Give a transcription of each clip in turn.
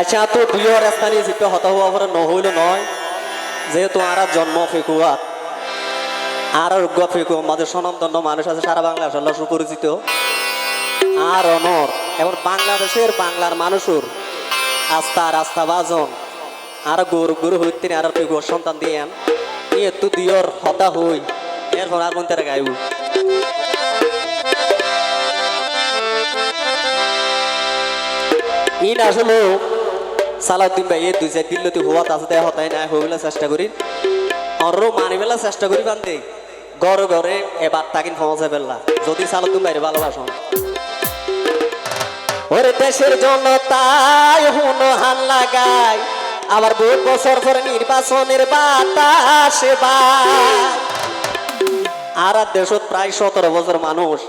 আচ্ছা তো দুইয়ের স্থানীয় জিপে হত হওয়া পরে নহইল নয় যেহেতু আর জন্ম ফেকুয়া আর উগ্র ফেকু আমাদের সনমদন্য মানুষ আছে সারা বাংলা আল্লাহ সুপরিচিত। আর অনর এবার বাংলাদেশের বাংলার মানুষের আস্থা রাস্তা বাজন আর গরু গরু হইতে আর ফেকুয়ার সন্তান দিয়েন ইয়ে তু দিয়র হতা হই এরপর আর কোন তারা গাইব ইন আসলে সালাউদ্দিন ভাই দুই চার দিন লতি হওয়া তাই হতাই না হইলে চেষ্টা করি অর মানিবেলা চেষ্টা করি বান্ধে ঘরে ঘরে এবার তাকিন পৌঁছে ফেললা যদি সালাউদ্দিন ভাইরে ভালোবাসন ওরে দেশের জন্য তাই হুন হান লাগাই। আবার বহু বছর পরে নির্বাচনের বাতাস আর দেশত প্রায় সতেরো বছর মানুষ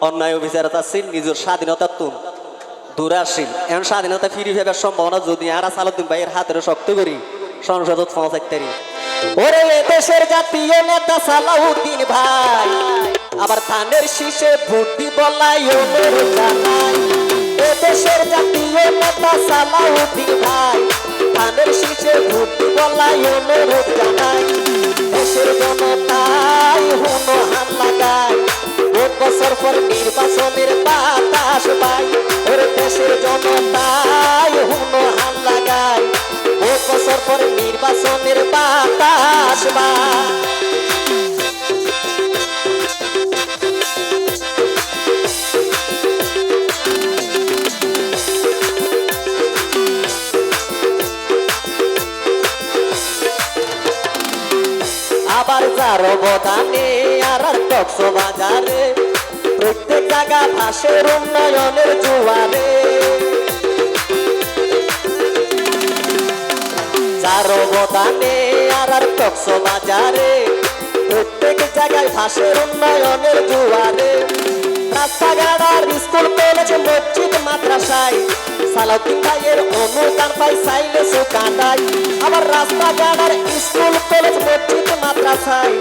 অন্যায় অভিচারত নিজের স্বাধীনতার তুন। দূরে আসছিল এখন স্বাধীনতা ফিরে ফেরার সম্ভাবনা যদি আর সালাউদ্দিন ভাইয়ের হাতের শক্ত করি। সংসদত ওরে দেশের জাতীয় নেতা সালাউদ্দিন ভাই, আবার ধানের শীষে ভোট দিব লাই অনুরোধ জানাই। দেশের জাতীয় নেতা সালাউদ্দিন ভাই, ধানের শীষে ভোট দিব লাই জানাই। দেশের জনতাই পর নির্বাচনের বাতাস পাই ওরে দেশের জনতাই হুনো হান লাগাই। ভোট বছর পর নির্বাচনের বাতাস পাই। আবার যার অবদানে আর টকশো বাজারে প্রত্যেক জায়গা ভাষের উন্নয়নের জোয়ারে। যার অবদানে আর আর বাজারে প্রত্যেক জায়গায় ভাষের উন্নয়নের জোয়ারে। রাস্তাঘাট আর স্কুল, কলেজ, মসজিদ, মাদ্রাসায় সালাউদ্দিন ভাইয়ের অনুদান পাই সাইলে সুকান্ডাই আবার রাস্তাঘাট আর স্কুল, কলেজ, মসজিদ, মাদ্রাসায়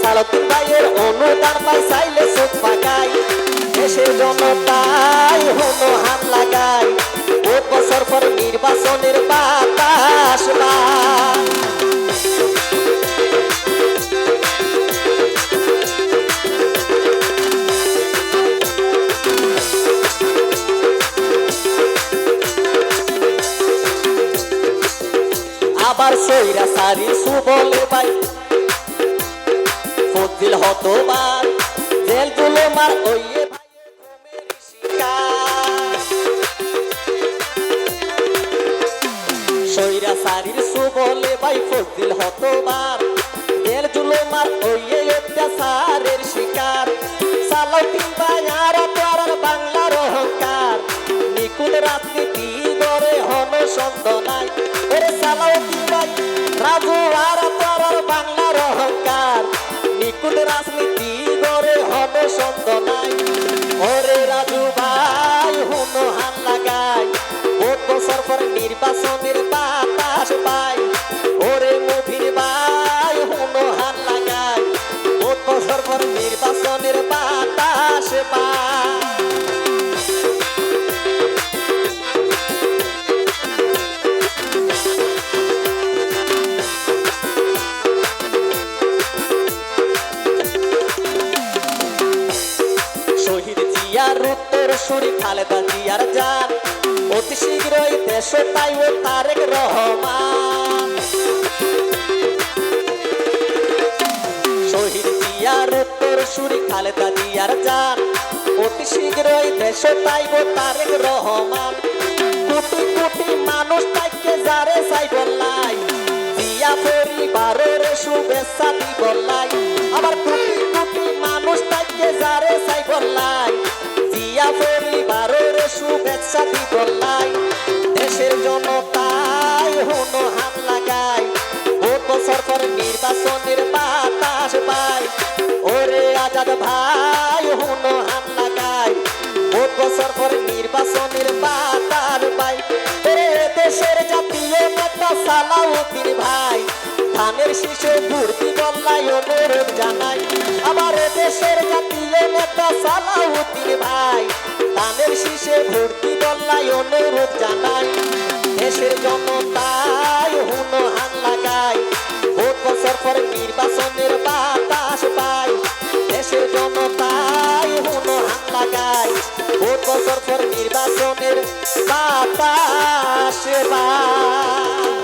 সালাউদ্দিন ভাইয়ের অনুদান পাই সাইলে সুখ দেশের জনতাই হনো হাত লাগাই। বহুত বছর পর নির্বাচনের বাতাস আবার সইরা সারি সুবলে ভাই ফজিল হতবার জেল তুলো মার ওইয়ে সইরা সারির সুবলে ভাই ফজিল হতবার। জেল তুলো মার ওইয়ে অত্যাচারের শিকার। সালাউদ্দিন ভাই আর তার বাংলার অহংকার। নিকুল রাজনীতি গড়ে হন সন্দ নাই ওরে সালাউদ্দিন ভাই, রাজু আর তার বাংলার অহংকার। নিকুল রাজনীতি গড়ে হন সন্দ নাই ওরে রাজু ভাই হুন হান লাগাই ভোট বছর পর নির্বাচনের নির্বাচনের বাতাস শহীদ জিয়ার উত্তর সুরি খালেদা জিয়ার যান অতি শীঘ্রই দেশ তাই ও তারেক রহমান। জিয়ার উত্তর সুরি খালেদা জিয়ার যান। অতি শীঘ্রই দেশ তাই ও তারেক রহমান। কোটি কোটি মানুষ তাইকে যারে চাই বললাই জিয়া পরিবারের শুভেচ্ছা দি বললাই আবার কোটি কোটি মানুষ তাইকে যারে চাই বললাই জিয়া পরিবারের শুভেচ্ছা দি বললাই দেশের জনতাই হুনো হান লাগাই ভোট বছর পর নির্বাচনের আজাদ ভাই, হুনো হান লাগাই ভোট বছর পর নির্বাচনের পাই। ওরে দেশের জাতীয় নেতা সালাউদ্দিন ভাই, ধানের শিশু ভর্তি বল্লাই অনুরোধ জানাই। আবার দেশের জাতীয় নেতা সালাউদ্দিন ভাই, ধানের শীষে ভর্তি বল্লাই অনুরোধ জানাই জনতায় হুন হান লাগায় ভোট বছর পর নির্বাচনের বাতাস লাগায় ভোট বছর পর নির্বাচনের বাতাসে পায়